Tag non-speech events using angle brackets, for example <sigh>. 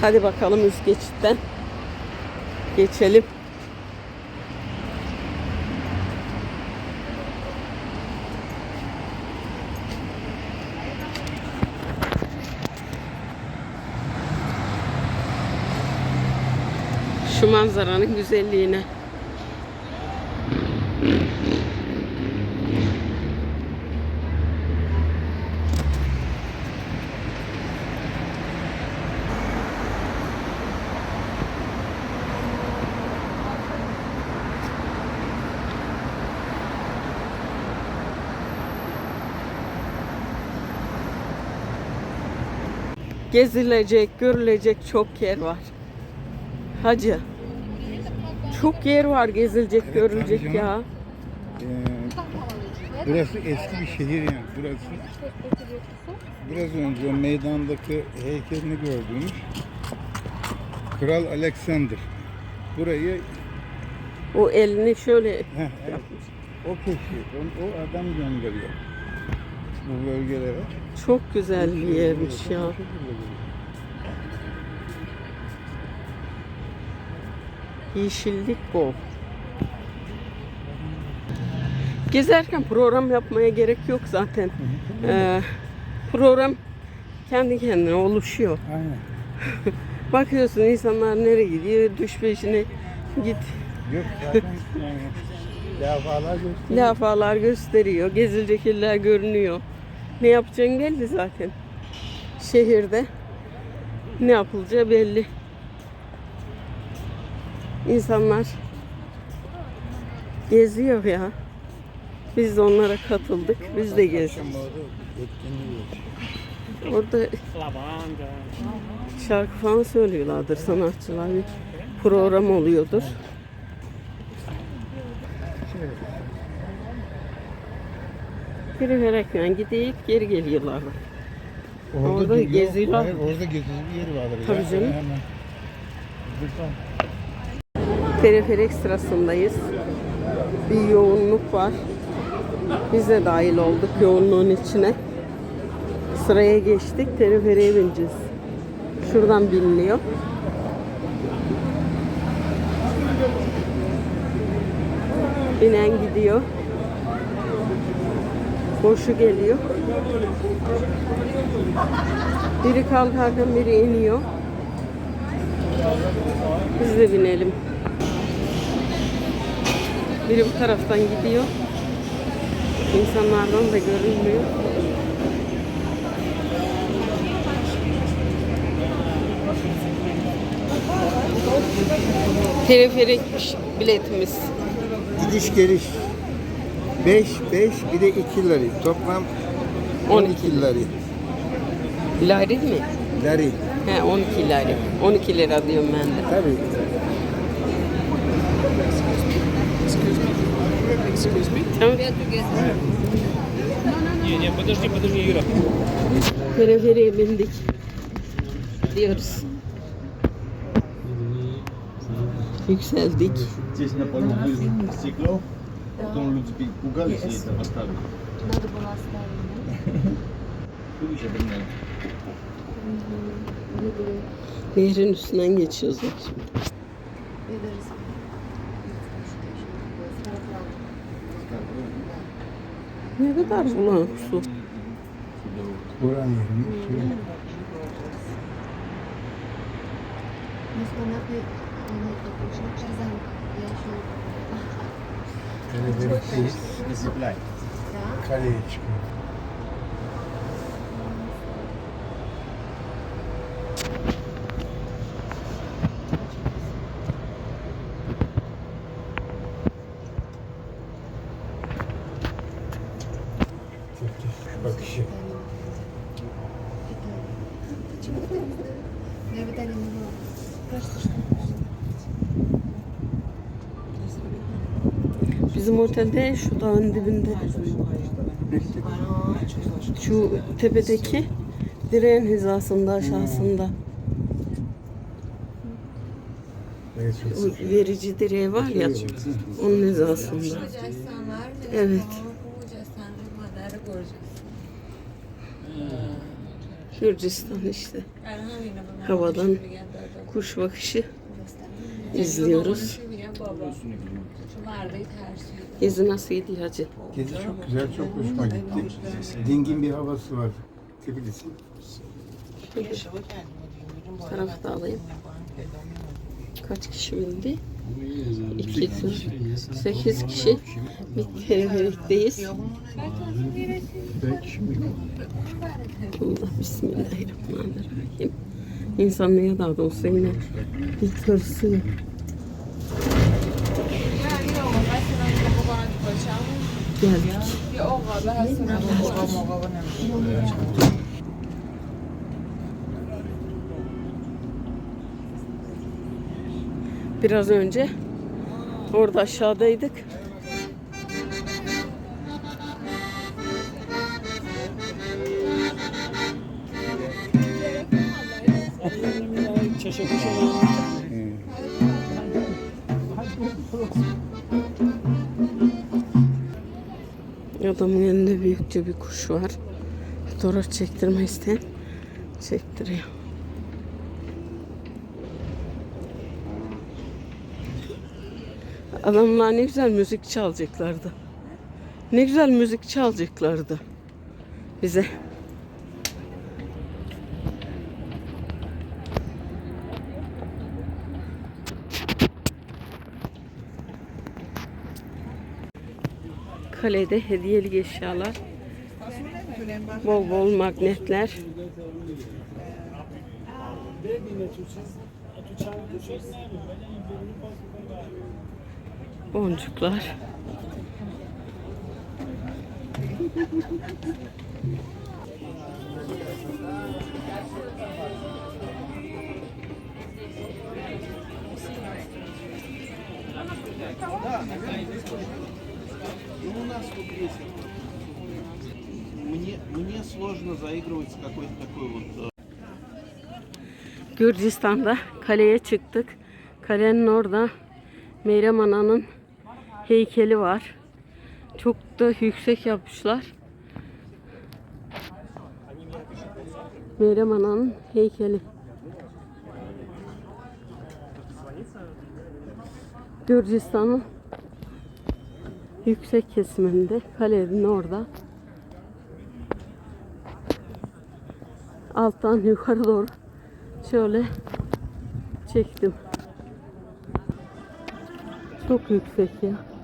Hadi bakalım üst geçitten geçelim. Şu manzaranın güzelliğine. Gezilecek, görülecek çok yer var. Hacı. Çok yer var gezilecek, Evet, görülecek ya. Ee, burası eski bir şehir yani. Burası biraz önce meydandaki heykelini gördüğümüz Kral Alexander. Burayı O elini şöyle heh, evet, o keşfet, o, o adam gönderiyor bu bölgelere. çok güzel bir yermiş ya. Yeşillik bol. Gezerken program yapmaya gerek yok zaten. Ee, program kendi kendine oluşuyor. Aynen. <laughs> Bakıyorsun insanlar nereye gidiyor, düş peşine git. Yok <laughs> zaten yani levhalar gösteriyor. Lafalar gösteriyor, gezilecek yerler görünüyor. Ne yapacağın belli zaten. Şehirde ne yapılacağı belli. İnsanlar geziyor ya. Biz de onlara katıldık. Biz de gezdik. Orada şarkı falan söylüyorlardır sanatçılar. Bir program oluyordur. Yürüyerekten gidip geri geliyorlar. Orada yok, geziyorlar. Hayır, orada gezici bir yer vardır. Tabii ya. canım. Hemen. Sırasındayız. Bir yoğunluk var. Biz de dahil olduk yoğunluğun içine. Sıraya geçtik. Teleferiğe bineceğiz. Şuradan biniliyor. Binen gidiyor. Boşu geliyor. Biri kalkarken biri iniyor. Biz de binelim. Biri bu taraftan gidiyor. İnsanlardan da görünmüyor. Teleferik biletimiz. Gidiş geliş. 5 5 bir de 2 lira. Toplam 12 lira. Lari mi? Lira. He 12 lari. 12 lira diyorum ben de. Tabii. Excuse me. Tamam. Не, не, подожди, подожди, Юра. Teleferiğe bindik. Diyoruz. Yükseldik. Здесь на полу будет стекло, потом люди пить пугали, все это поставили. Надо было оставить, да? Ключ обменяли. Nehrin üstünden geçiyoruz bak şimdi. Я даже с- Ne kadar bulanık su. Buranın yerini. suyu. Мы с Монакой, они это пришли через замок. Я еще... Переверхи. Колечко. Почему-то я в Италии не была. Кажется, что Bizim otelde şu dağın dibinde. Şu tepedeki direğin hizasında aşağısında. O verici direği var ya onun hizasında. Evet. Gürcistan işte. Havadan kuş bakışı izliyoruz. Gezi nasıl gidiyor hacı? Gezi çok güzel, çok hoşuma gitti. Dingin bir havası var Tbilisi. Bu tarafı da alayım. Kaç kişi bindi? İki, sekiz kişi. Bir teleferikteyiz. Allah bismillahirrahmanirrahim. İnsan neye daha olsa yine bir tırsıyor. Geldik. Biraz önce orada aşağıdaydık. Adamın elinde büyükçe bir kuş var. Fotoğraf çektirme isteyen çektiriyor. Adamlar ne güzel müzik çalacaklardı. Ne güzel müzik çalacaklardı bize. Kalede hediyelik eşyalar. Bol bol magnetler. Boncuklar. Ну, у нас вот есть. Мне, мне сложно заигрывать с какой-то такой вот э, Gürcistan'da kaleye çıktık. Kalenin orada Meryem Ana'nın heykeli var. Çok da yüksek yapmışlar. Meryem Ana'nın heykeli. Gürcistan'ın yüksek kesiminde kalenin orada. Alttan yukarı doğru şöyle çektim. Çok yüksek ya.